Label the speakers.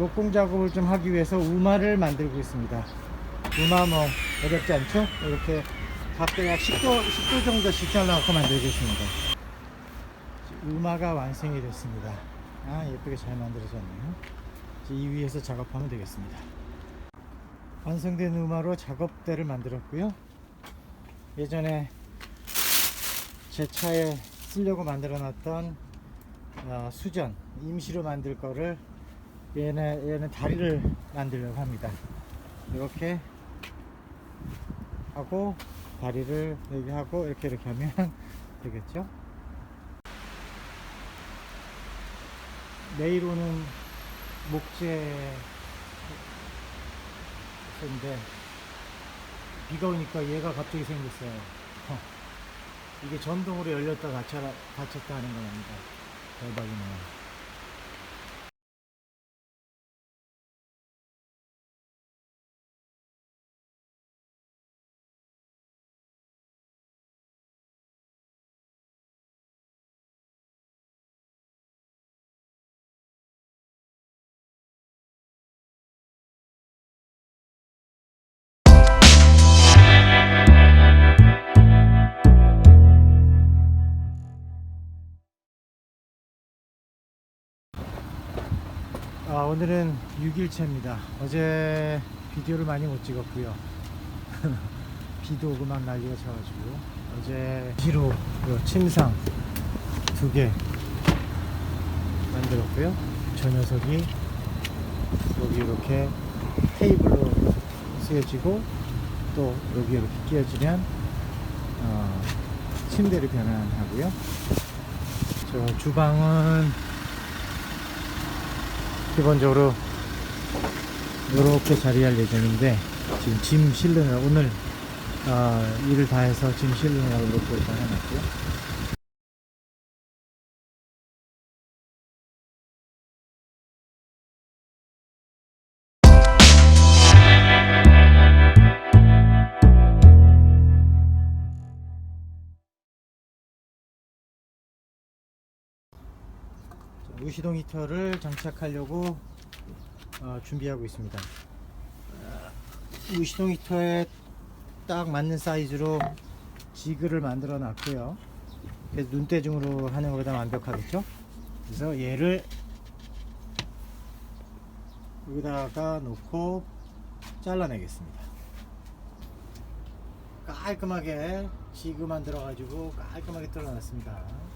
Speaker 1: 목공 작업을 좀 하기 위해서 우마를 만들고 있습니다. 우마 뭐 어렵지 않죠? 이렇게 각도 약 10도, 10도 정도씩 잘라갖고 만들고 있습니다. 우마가 완성이 됐습니다. 아 예쁘게 잘 만들어졌네요. 이 위에서 작업하면 되겠습니다. 완성된 우마로 작업대를 만들었고요. 예전에 제 차에 쓰려고 만들어 놨던 어, 수전 임시로 만들 거를 얘는 얘는 다리를 만들려고 합니다. 이렇게 하고 다리를 여기 하고 이렇게 이렇게 하면 되겠죠? 내일 오는 목재인데 비가 오니까 얘가 갑자기 생겼어요. 어. 이게 전동으로 열렸다 닫혔다, 하는 겁니다. 대박이네요. 아, 오늘은 6일째입니다. 어제 비디오를 많이 못 찍었고요. 비도 오고 막 난리가 쳐가지고 어제 시로 그 침상 두 개 만들었고요. 저 녀석이 여기 이렇게 테이블로 쓰여지고 또 여기 이렇게 끼워지면 어, 침대를 변환하고요. 저 주방은 기본적으로 이렇게 자리할 예정인데 지금 짐 실느라 오늘 어, 일을 다 해서 짐 실느라고 이렇게 일단 해놨고요 자, 우시동 히터를 장착하려고 어, 준비하고 있습니다. 어, 우시동 히터에 딱 맞는 사이즈로 지그를 만들어 놨고요. 눈대중으로 하는 것보다 완벽하겠죠? 그래서 얘를 여기다가 놓고 잘라내겠습니다. 깔끔하게 지그 만 들어 가지고 깔끔하게 뚫어놨습니다.